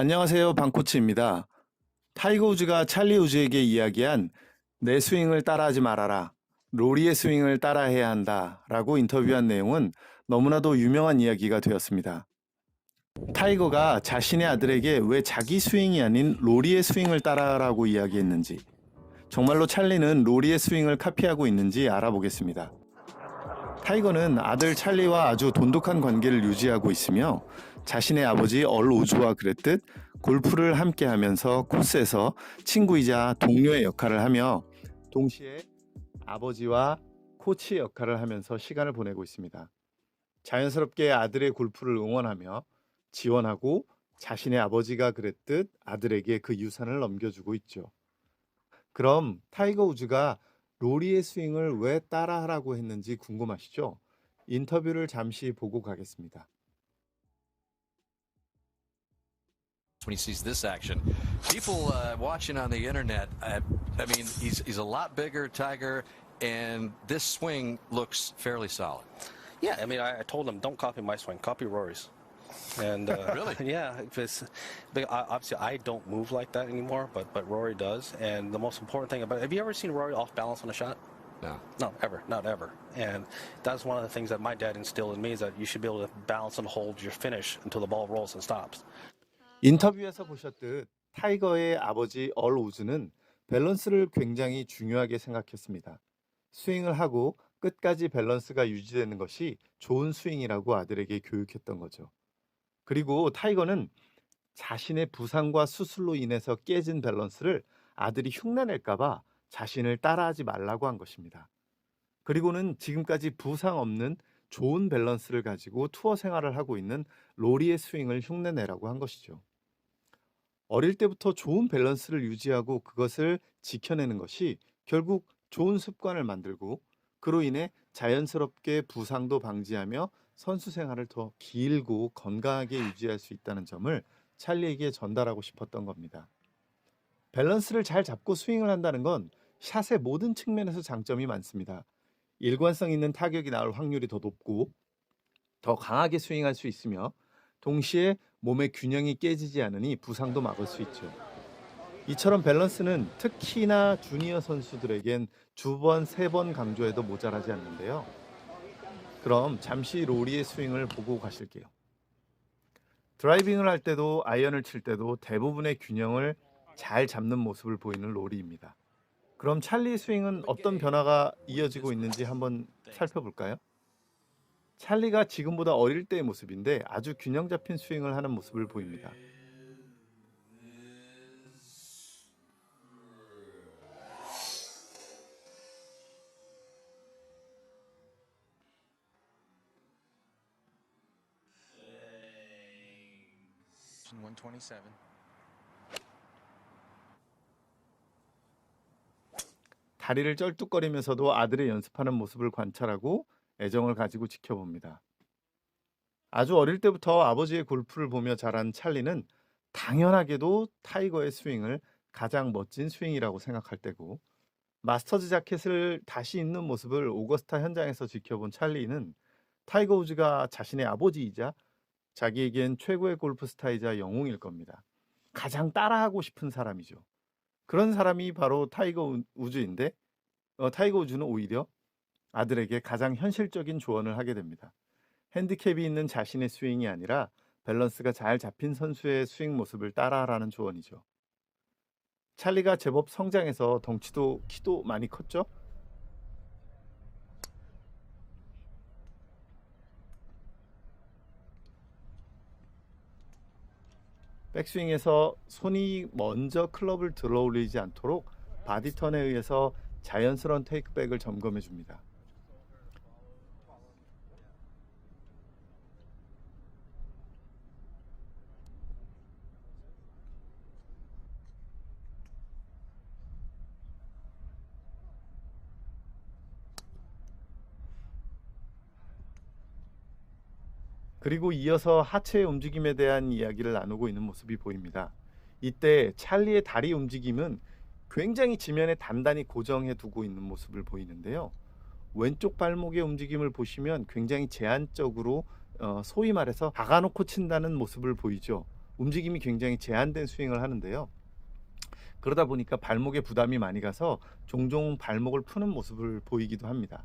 안녕하세요. 방코치입니다. 타이거 우즈가 찰리 우즈에게 이야기한 내 스윙을 따라하지 말아라. 로리의 스윙을 따라해야 한다. 라고 인터뷰한 내용은 너무나도 유명한 이야기가 되었습니다. 타이거가 자신의 아들에게 왜 자기 스윙이 아닌 로리의 스윙을 따라하라고 이야기했는지, 정말로 찰리는 로리의 스윙을 카피하고 있는지 알아보겠습니다. 타이거는 아들 찰리와 아주 돈독한 관계를 유지하고 있으며 자신의 아버지 얼 우즈와 그랬듯 골프를 함께 하면서 코스에서 친구이자 동료의 역할을 하며 동시에 아버지와 코치 역할을 하면서 시간을 보내고 있습니다. 자연스럽게 아들의 골프를 응원하며 지원하고 자신의 아버지가 그랬듯 아들에게 그 유산을 넘겨주고 있죠. 그럼 타이거 우즈가 로리의 스윙을 왜 따라하라고 했는지 궁금하시죠? 인터뷰를 잠시 보고 가겠습니다. When he sees this action. People uh, watching on the internet, uh, I mean, he's he's a lot bigger, Tiger, and this swing looks fairly solid. Yeah, I mean, I, I told him don't copy my swing, copy Rory's. And uh, Really? yeah, it's, obviously I don't move like that anymore, but but Rory does. And the most important thing about it, have you ever seen Rory off balance on a shot? No. No, ever, not ever. And that's one of the things that my dad instilled in me is that you should be able to balance and hold your finish until the ball rolls and stops. 인터뷰에서 보셨듯 타이거의 아버지 얼 우즈는 밸런스를 굉장히 중요하게 생각했습니다. 스윙을 하고 끝까지 밸런스가 유지되는 것이 좋은 스윙이라고 아들에게 교육했던 거죠. 그리고 타이거는 자신의 부상과 수술로 인해서 깨진 밸런스를 아들이 흉내낼까봐 자신을 따라하지 말라고 한 것입니다. 그리고는 지금까지 부상 없는 좋은 밸런스를 가지고 투어 생활을 하고 있는 로리의 스윙을 흉내내라고 한 것이죠. 어릴 때부터 좋은 밸런스를 유지하고 그것을 지켜내는 것이 결국 좋은 습관을 만들고 그로 인해 자연스럽게 부상도 방지하며 선수 생활을 더 길고 건강하게 유지할 수 있다는 점을 찰리에게 전달하고 싶었던 겁니다. 밸런스를 잘 잡고 스윙을 한다는 건 샷의 모든 측면에서 장점이 많습니다. 일관성 있는 타격이 나올 확률이 더 높고 더 강하게 스윙할 수 있으며 동시에 몸의 균형이 깨지지 않으니 부상도 막을 수 있죠. 이처럼 밸런스는 특히나 주니어 선수들에겐 두 번, 세 번 강조해도 모자라지 않는데요. 그럼 잠시 로리의 스윙을 보고 가실게요. 드라이빙을 할 때도 아이언을 칠 때도 대부분의 균형을 잘 잡는 모습을 보이는 로리입니다. 그럼 찰리 스윙은 어떤 변화가 이어지고 있는지 한번 살펴볼까요? 찰리가 지금보다 어릴 때의 모습인데 아주 균형 잡힌 스윙을 하는 모습을 보입니다. 다리를 쩔뚝거리면서도 아들의 연습하는 모습을 관찰하고 애정을 가지고 지켜봅니다. 아주 어릴 때부터 아버지의 골프를 보며 자란 찰리는 당연하게도 타이거의 스윙을 가장 멋진 스윙이라고 생각할 때고 마스터즈 자켓을 다시 입는 모습을 오거스타 현장에서 지켜본 찰리는 타이거 우즈가 자신의 아버지이자 자기에겐 최고의 골프 스타이자 영웅일 겁니다. 가장 따라하고 싶은 사람이죠. 그런 사람이 바로 타이거 우- 우즈인데 어, 타이거 우즈는 오히려 아들에게 가장 현실적인 조언을 하게 됩니다. 핸디캡이 있는 자신의 스윙이 아니라 밸런스가 잘 잡힌 선수의 스윙 모습을 따라하라는 조언이죠. 찰리가 제법 성장해서 덩치도 키도 많이 컸죠? 백스윙에서 손이 먼저 클럽을 들어 올리지 않도록 바디턴에 의해서 자연스러운 테이크백을 점검해 줍니다. 그리고 이어서 하체의 움직임에 대한 이야기를 나누고 있는 모습이 보입니다. 이때 찰리의 다리 움직임은 굉장히 지면에 단단히 고정해 두고 있는 모습을 보이는데요. 왼쪽 발목의 움직임을 보시면 굉장히 제한적으로 어, 소위 말해서 박아놓고 친다는 모습을 보이죠. 움직임이 굉장히 제한된 스윙을 하는데요. 그러다 보니까 발목에 부담이 많이 가서 종종 발목을 푸는 모습을 보이기도 합니다.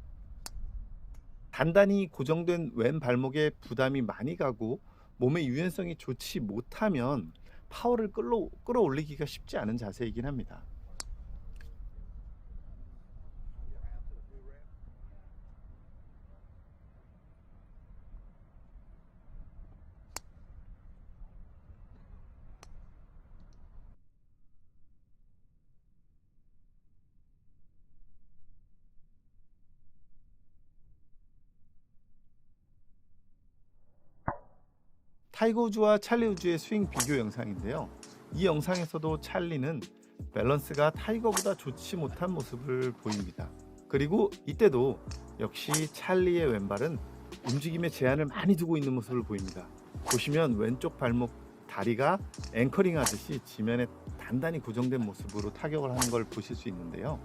단단히 고정된 왼 발목에 부담이 많이 가고 몸의 유연성이 좋지 못하면 파워를 끌어, 끌어올리기가 쉽지 않은 자세이긴 합니다. 타이거 우즈와 찰리 우즈의 스윙 비교 영상인데요. 이 영상에서도 찰리는 밸런스가 타이거보다 좋지 못한 모습을 보입니다. 그리고 이때도 역시 찰리의 왼발은 움직임에 제한을 많이 두고 있는 모습을 보입니다. 보시면 왼쪽 발목 다리가 앵커링 하듯이 지면에 단단히 고정된 모습으로 타격을 하는 걸 보실 수 있는데요.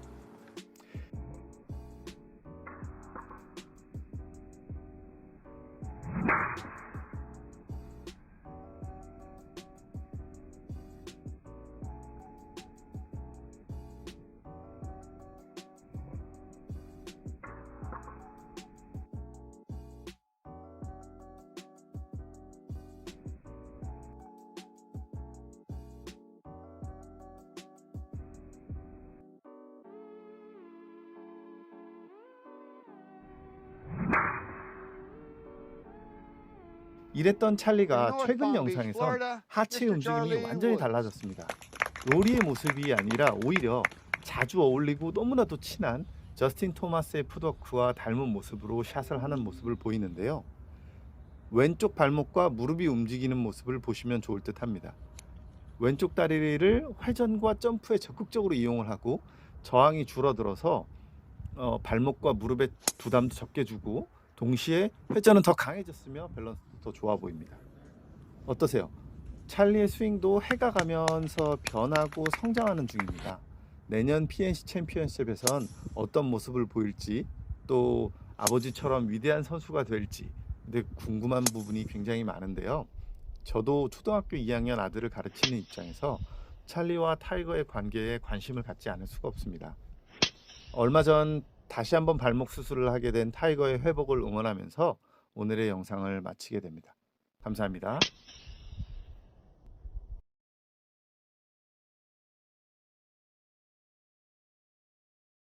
이랬던 찰리가 최근 영상에선 하체 움직임이 완전히 달라졌습니다. 로리의 모습이 아니라 오히려 자주 어울리고 너무나도 친한 저스틴 토마스의 푸더크와 닮은 모습으로 샷을 하는 모습을 보이는데요. 왼쪽 발목과 무릎이 움직이는 모습을 보시면 좋을 듯 합니다. 왼쪽 다리를 회전과 점프에 적극적으로 이용을 하고 저항이 줄어들어서 어, 발목과 무릎의 부담도 적게 주고 동시에 회전은 더 강해졌으며 밸런스도 더 좋아 보입니다. 어떠세요? 찰리의 스윙도 해가 가면서 변하고 성장하는 중입니다. 내년 PNC 챔피언십에선 어떤 모습을 보일지 또 아버지처럼 위대한 선수가 될지 근데 궁금한 부분이 굉장히 많은데요. 저도 초등학교 2학년 아들을 가르치는 입장에서 찰리와 타이거의 관계에 관심을 갖지 않을 수가 없습니다. 얼마 전 다시 한번 발목 수술을 하게 된 타이거의 회복을 응원하면서 오늘의 영상을 마치게 됩니다. 감사합니다.